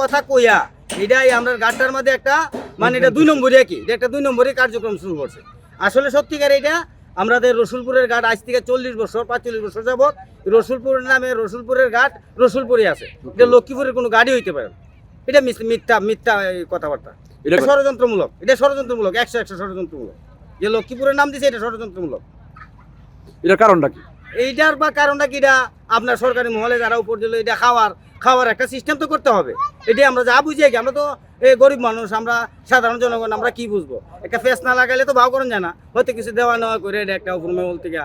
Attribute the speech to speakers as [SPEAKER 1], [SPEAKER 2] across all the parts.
[SPEAKER 1] কথা কইয়া, এটাই আমরা গাড়টার মধ্যে একটা মানে এটা দুই নম্বরই কি এটা একটা দুই নম্বরই কার্যক্রম শুরু করছে। আসলে সত্যিকার এটা আমাদের রসুলপুরের ঘাট আজ থেকে চল্লিশ বছর পাঁচচল্লিশ বছর যাবৎ রসুলপুরের নামে রসুলপুরের ঘাট রসুলপুরে আছে। এটা লক্ষ্মীপুরের কোনো গাড়ি হইতে পারে। এটা মিথ- মিথ্যা মিথ্যা কথাবার্তা। এটা ষড়যন্ত্রমূলক। এটা ষড়যন্ত্রমূলক একশো একশো ষড়যন্ত্রমূলক। যে লক্ষ্মীপুরের নাম দিছে এটা ষড়যন্ত্রমূলক।
[SPEAKER 2] এটার কারণটা কি?
[SPEAKER 1] এইটার বা কারণটা কি? এটা আপনার সরকারি মহলে যারা উপর দিল এটা খাওয়ার খাওয়ার একটা সিস্টেম তো করতে হবে। এটাই আমরা যা বুঝি কি আমরা তো এই গরিব মানুষ আমরা সাধারণ জনগণ আমরা কি বুঝব? একটা ফেস না লাগাইলে তো ভাও করেন যায় না। হয়তো কিছু দেওয়া নেওয়া করে এটা একটা উপর মহল থেকে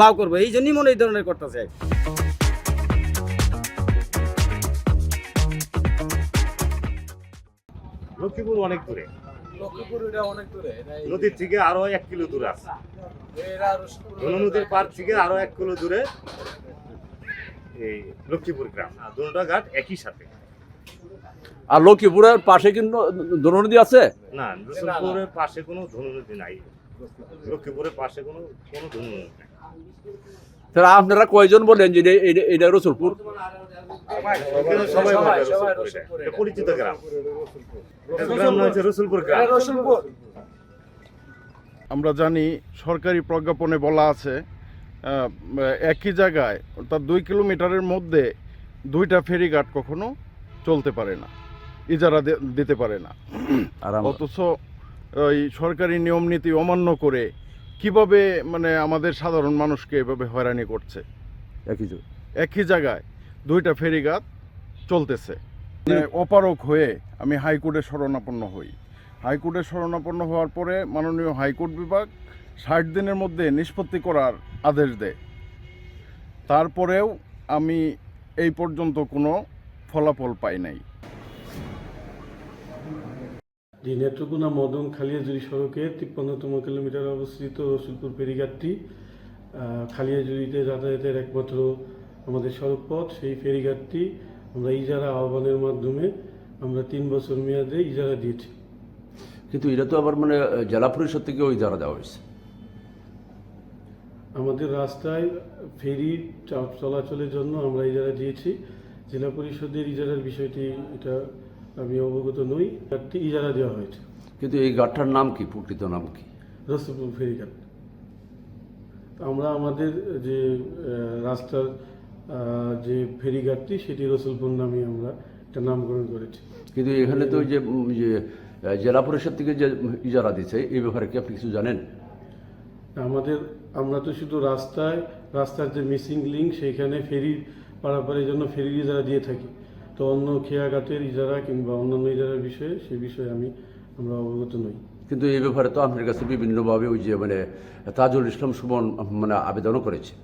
[SPEAKER 1] ভাও করব। এই জন্যই মনে এই ধরনের করতেছে
[SPEAKER 3] লক্ষ্মীপুর অনেক দূরে।
[SPEAKER 4] লক্ষ্মীপুর এটা অনেক দূরে
[SPEAKER 3] নদীর থেকে আরও এক কিলো দূরে আছে। নদীর পার থেকে আরও এক কিলো দূরে এই লক্ষ্মীপুর গ্রাম। দুটা ঘাট একই সাথে।
[SPEAKER 2] আর লক্ষ্মীপুরের পাশে কিন্তু দোনো নদী আছে
[SPEAKER 3] না রসুলপুরের পাশে কোনো ধনু নদী নাই লক্ষ্মীপুরের পাশে কোনো কোনো ধনু নদী নাই
[SPEAKER 2] তাহলে আপনারা কয়জন বলেন যে এটা- রসুলপুর
[SPEAKER 3] পরিচিত গ্রাম রসুলপুর গ্রাম
[SPEAKER 5] আমরা জানি সরকারি প্রজ্ঞাপনে বলা আছে একই জায়গায় অর্থাৎ দুই কিলোমিটারের মধ্যে দুইটা ফেরিঘাট কখনো চলতে পারে না ইজারা দিতে পারে না।
[SPEAKER 2] আর
[SPEAKER 5] অথচ ওই সরকারি নিয়ম নীতি অমান্য করে কীভাবে মানে আমাদের সাধারণ মানুষকে এভাবে হয়রানি করছে?
[SPEAKER 2] একই
[SPEAKER 5] একই জায়গায় দুইটা ফেরিঘাট চলতেছে। মানে অপারক হয়ে আমি হাইকোর্টে শরণাপন্ন হই। হাইকোর্টে শরণাপন্ন হওয়ার পরে মাননীয় হাইকোর্ট বিভাগ ষাট দিনের মধ্যে নিষ্পত্তি করার আদেশ দেয়। তারপরেও আমি এই পর্যন্ত কোনো ফলাফল পাই নাই।
[SPEAKER 6] জি নেত্রকোনা মদন খালিয়াজুড়ি সড়কে তিপ্পান্নতম কিলোমিটার অবস্থিত রসুলপুর ফেরিঘাটটি খালিয়াজুড়িতে যাতায়াতের একমাত্র আমাদের সড়ক পথ সেই ফেরিঘাটটি আমরা ইজারা আহ্বানের মাধ্যমে আমরা তিন বছর মেয়াদে ইজারা দিয়েছি।
[SPEAKER 2] কিন্তু এটা তো আবার মানে জেলা পরিষদ থেকে ওই যারা দেওয়া হয়েছে।
[SPEAKER 6] আমাদের রাস্তায় ফেরি চলাচলের জন্য আমরা ইজারা দিয়েছি। জেলা পরিষদের ইজারার বিষয়টি এটা আমি অবগত নই। ঘাটটি ইজারা দেওয়া হয়েছে।
[SPEAKER 2] কিন্তু এই গাঠটার নাম কি? প্রকৃত নাম কি?
[SPEAKER 6] রসুলপুর ফেরিঘাট আমরা আমাদের যে রাস্তার যে ফেরিঘাটটি সেটি রসুলপুর নামে আমরা এটা নামকরণ করেছি।
[SPEAKER 2] কিন্তু এখানে তো যে জেলা পরিষদ থেকে যে ইজারা দিচ্ছে এই ব্যাপারে কি আপনি কিছু জানেন?
[SPEAKER 6] আমাদের আমরা তো শুধু রাস্তায় রাস্তার যে মিসিং লিঙ্ক সেইখানে ফেরি পারাপারের জন্য ফেরির ইজারা দিয়ে থাকি। তো অন্য খেয়াঘাটের ইজারা কিংবা অন্যান্য ইজারার বিষয়ে সে বিষয়ে আমি আমরা অবগত নই।
[SPEAKER 2] কিন্তু এই ব্যাপারে তো আপনার কাছে বিভিন্নভাবে ওই যে মানে তাজুল ইসলাম সুমন মানে আবেদনও করেছে।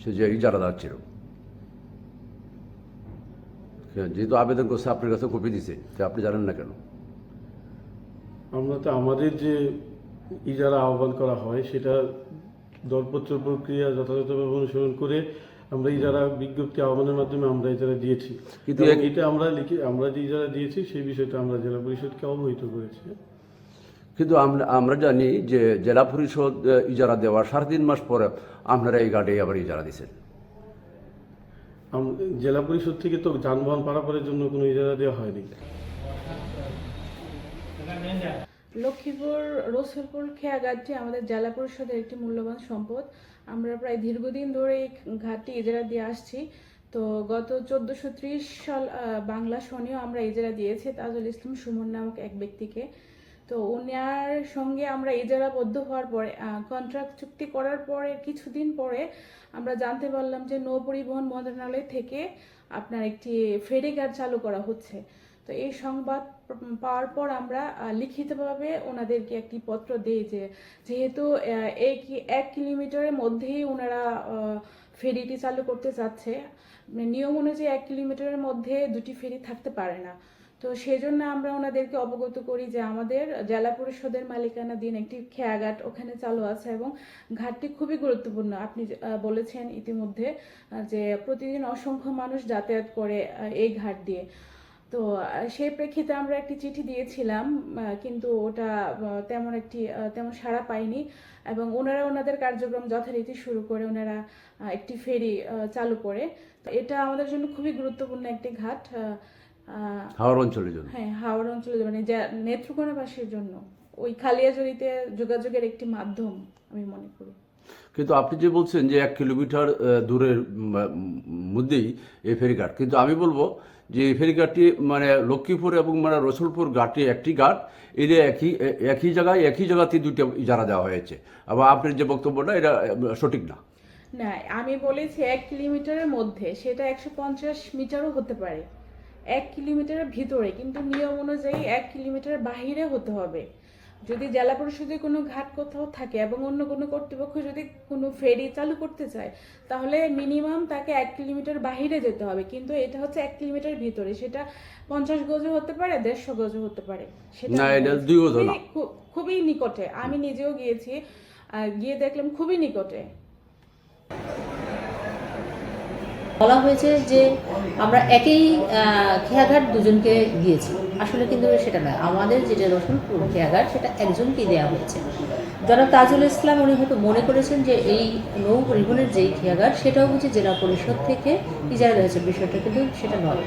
[SPEAKER 2] সে যে ইজারা ছিল যেহেতু আবেদন করছে আপনার কাছে কপি দিছে তো আপনি জানেন না কেন?
[SPEAKER 6] আমরা তো আমাদের যে ইজারা আহ্বান করা হয় সেটা দরপত্র প্রক্রিয়া যথাযথভাবে অনুসরণ করে আমরা ইজারা বিজ্ঞপ্তি আহ্বানের মাধ্যমে আমরা ইজারা দিয়েছি।
[SPEAKER 2] কিন্তু
[SPEAKER 6] এটা আমরা লিখে আমরা যে ইজারা দিয়েছি সেই বিষয়টা আমরা জেলা পরিষদকে অবহিত করেছি।
[SPEAKER 2] কিন্তু আমরা আমরা জানি যে জেলা পরিষদ ইজারা দেওয়ার সাড়ে তিন মাস পরে আপনারা এই গাড়ি আবার ইজারা দিচ্ছেন
[SPEAKER 6] আম- জেলা পরিষদ থেকে তো যানবাহন পারাপারের জন্য কোনো ইজারা দেওয়া হয়নি।
[SPEAKER 7] লক্ষ্মীপুর রসুলপুর খেয়াঘাটটি আমাদের জেলা পরিষদের একটি মূল্যবান সম্পদ। আমরা প্রায় দীর্ঘদিন ধরে এই ঘাটটি ইজারা দিয়ে আসছি। তো গত চোদ্দোশো ত্রিশ সাল বাংলা সনেও আমরা ইজারা দিয়েছি, তাজুল ইসলাম সুমন নামক এক ব্যক্তিকে। তো উনার সঙ্গে আমরা ইজারাবদ্ধ হওয়ার পরে কন্ট্রাক্ট চুক্তি করার পরে, কিছুদিন পরে আমরা জানতে পারলাম যে নৌ পরিবহন মন্ত্রণালয় থেকে আপনার একটি ফেরি ফেরিঘাট চালু করা হচ্ছে। তো এই সংবাদ পাওয়ার পর আমরা লিখিতভাবে ওনাদেরকে একটি পত্র দিই যে, যেহেতু এই এক কিলোমিটারের মধ্যেই ওনারা ফেরিটি চালু করতে চাচ্ছে মানে নিয়ম অনুযায়ী এক কিলোমিটারের মধ্যে দুটি ফেরি থাকতে পারে না। তো সেই জন্য আমরা ওনাদেরকে অবগত করি যে আমাদের জেলা পরিষদের মালিকানাধীন একটি খেয়াঘাট ওখানে চালু আছে এবং ঘাটটি খুবই গুরুত্বপূর্ণ। আপনি বলেছেন ইতিমধ্যে যে প্রতিদিন অসংখ্য মানুষ যাতায়াত করে এই ঘাট দিয়ে। তো সেই প্রেক্ষিতে আমরা একটি চিঠি দিয়েছিলাম কিন্তু ওটা তেমন একটি তেমন সাড়া পায়নি এবং ওনারা ওনাদের কার্যক্রম যথারীতি শুরু করে ওনারা একটি ফেরি চালু করে। তো এটা আমাদের জন্য খুবই গুরুত্বপূর্ণ একটি ঘাট
[SPEAKER 2] হাওড় অঞ্চলের জন্য।
[SPEAKER 7] হ্যাঁ হাওড় অঞ্চলে মানে যা নেত্রকোনাবাসীর জন্য। ওই খালিয়াজড়িতে যোগাযোগের একটি মাধ্যম আমি মনে করি।
[SPEAKER 2] কিন্তু আপনি যে বলছেন যে এক কিলোমিটার দূরের মধ্যেই এই ফেরিঘাট কিন্তু আমি বলব যে ফেরিঘাটটি মানে লক্ষ্মীপুর এবং মানে রসুলপুর ঘাটটি একটি ঘাট এটা একই একই জায়গায়, একই জায়গাতে দুইটা ইজারা দেওয়া হয়েছে। আবার আপনার যে বক্তব্যটা, এটা সঠিক না।
[SPEAKER 7] না, আমি বলেছি এক কিলোমিটারের মধ্যে সেটা একশো পঞ্চাশ মিটারও হতে পারে। এক কিলোমিটারের ভিতরে, কিন্তু নিয়ম অনুযায়ী এক কিলোমিটারের বাহিরে হতে হবে। যদি জেলা পরিষদে কোনো ঘাট কোথাও থাকে এবং অন্য কোনো কর্তৃপক্ষ যদি কোনো ফেরি চালু করতে চায় তাহলে মিনিমাম তাকে এক কিলোমিটার বাহিরে যেতে হবে। কিন্তু এটা হচ্ছে এক কিলোমিটার ভিতরে। সেটা পঞ্চাশ গজও হতে পারে দেড়শো গজও হতে পারে। সেটা। খুবই- নিকটে। আমি নিজেও গিয়েছি গিয়ে দেখলাম খুবই নিকটে।
[SPEAKER 8] বলা হয়েছে যে আমরা একই খেয়াঘাট দুজনকে দিয়েছি। আসলে কিন্তু সেটা নয়। আমাদের যেটা রসুলপুর খেয়াঘাট, সেটা একজনকেই দেওয়া হয়েছে। জনাব তাজুল ইসলাম উনি হয়তো মনে করেছেন যে এই নৌ পরিবহনের যেই খেয়াঘাট, সেটাও বুঝি জেলা পরিষদ থেকে ইজারা রয়েছে বিষয়টা কিন্তু সেটা নয়।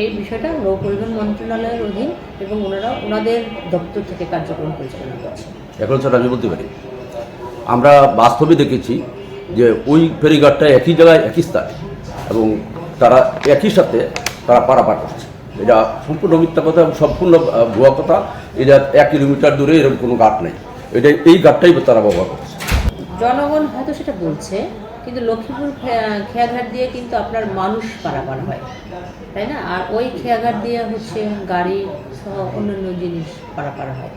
[SPEAKER 8] এই বিষয়টা নৌ পরিবহন মন্ত্রণালয়ের অধীন এবং ওনারা ওনাদের দপ্তর থেকে কার্যক্রম পরিচালনা করছে
[SPEAKER 2] এখন স্যার, আমি বলতে পারি, আমরা বাস্তবে দেখেছি যে ওই ফেরিঘাটটা একই জায়গায়, একই স্থানে এবং তারা একই সাথে তারা পারাপার করছে। এটা সম্পূর্ণ মিথ্যা কথা এবং সম্পূর্ণ ভুয়া কথা। এটা এক কিলোমিটার দূরে এরকম কোনো ঘাট নেই। এটা এই ঘাটটাই তারা ব্যবহার করছে।
[SPEAKER 8] জনগণ হয়তো সেটা বলছে, কিন্তু লক্ষ্মীপুর খেয়াঘাট দিয়ে কিন্তু আপনার মানুষ পারাপার হয়। তাই না? আর ওই খেয়াঘাট দিয়ে হচ্ছে গাড়ি সহ অন্যান্য জিনিস পারাপার হয়।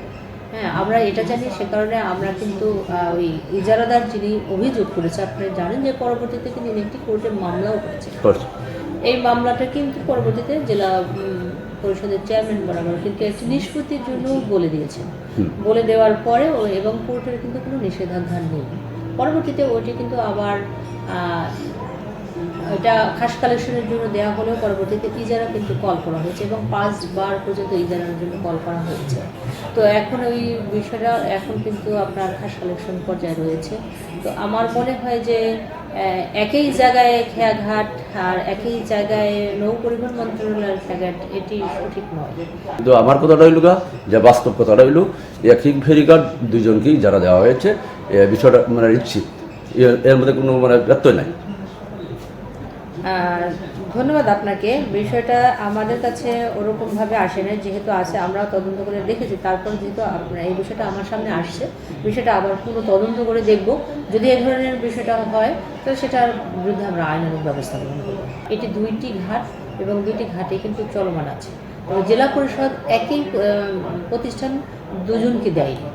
[SPEAKER 8] হ্যাঁ আমরা এটা জানি সে কারণে আমরা কিন্তু ওই ইজারাদার যিনি অভিযোগ করেছে আপনি জানেন যে পরবর্তীতে কিন্তু তিনি একটি কোর্টে মামলাও করেছে এই মামলাটা কিন্তু পরবর্তীতে জেলা পরিষদের চেয়ারম্যান বরাবর কিন্তু একটি নিষ্পত্তির জন্য বলে দিয়েছেন। বলে দেওয়ার পরে এবং কোর্টের কিন্তু কোনো নিষেধাজ্ঞা নেই। পরবর্তীতে ওইটি কিন্তু আবার আহ, এটা খাস কালেকশনের জন্য দেওয়া হলেও পরবর্তীতে ইজারা কিন্তু কল করা হয়েছে এবং পাঁচবার পর্যন্ত ইজারার জন্য কল করা হয়েছে। তো এখন ওই বিষয়টা এখন কিন্তু আপনার খাস কালেকশন পর্যায়ে রয়েছে। তো আমার মনে হয় যে একই জায়গায় খেয়াঘাট আর একই জায়গায় নৌ পরিবহন মন্ত্রণালয়ের খেয়াঘাট, এটি সঠিক নয়।
[SPEAKER 2] কিন্তু আমার কথাটা হইল যে বাস্তব কথাটা হইল একই ফেরিঘাট দুজনকেই যারা দেওয়া হয়েছে। বিষয়টা মানে নিশ্চিত। এর- মধ্যে কোনো মানে ব্যত্যয় নাই।
[SPEAKER 8] ধন্যবাদ আপনাকে। বিষয়টা আমাদের কাছে ওরকমভাবে আসে না যেহেতু আছে আমরা তদন্ত করে দেখেছি, তারপর যেহেতু আপনার এই বিষয়টা আমার সামনে আসছে, বিষয়টা আবার পুরো তদন্ত করে দেখব। যদি এ ধরনের বিষয়টা হয়, তো সেটার বিরুদ্ধে আমরা আইনানুগ ব্যবস্থা গ্রহণ করব। এটি দুইটি ঘাট এবং দুইটি ঘাটে কিন্তু চলমান আছে। জেলা পরিষদ একই প্রতিষ্ঠান দুজনকে দেয়নি।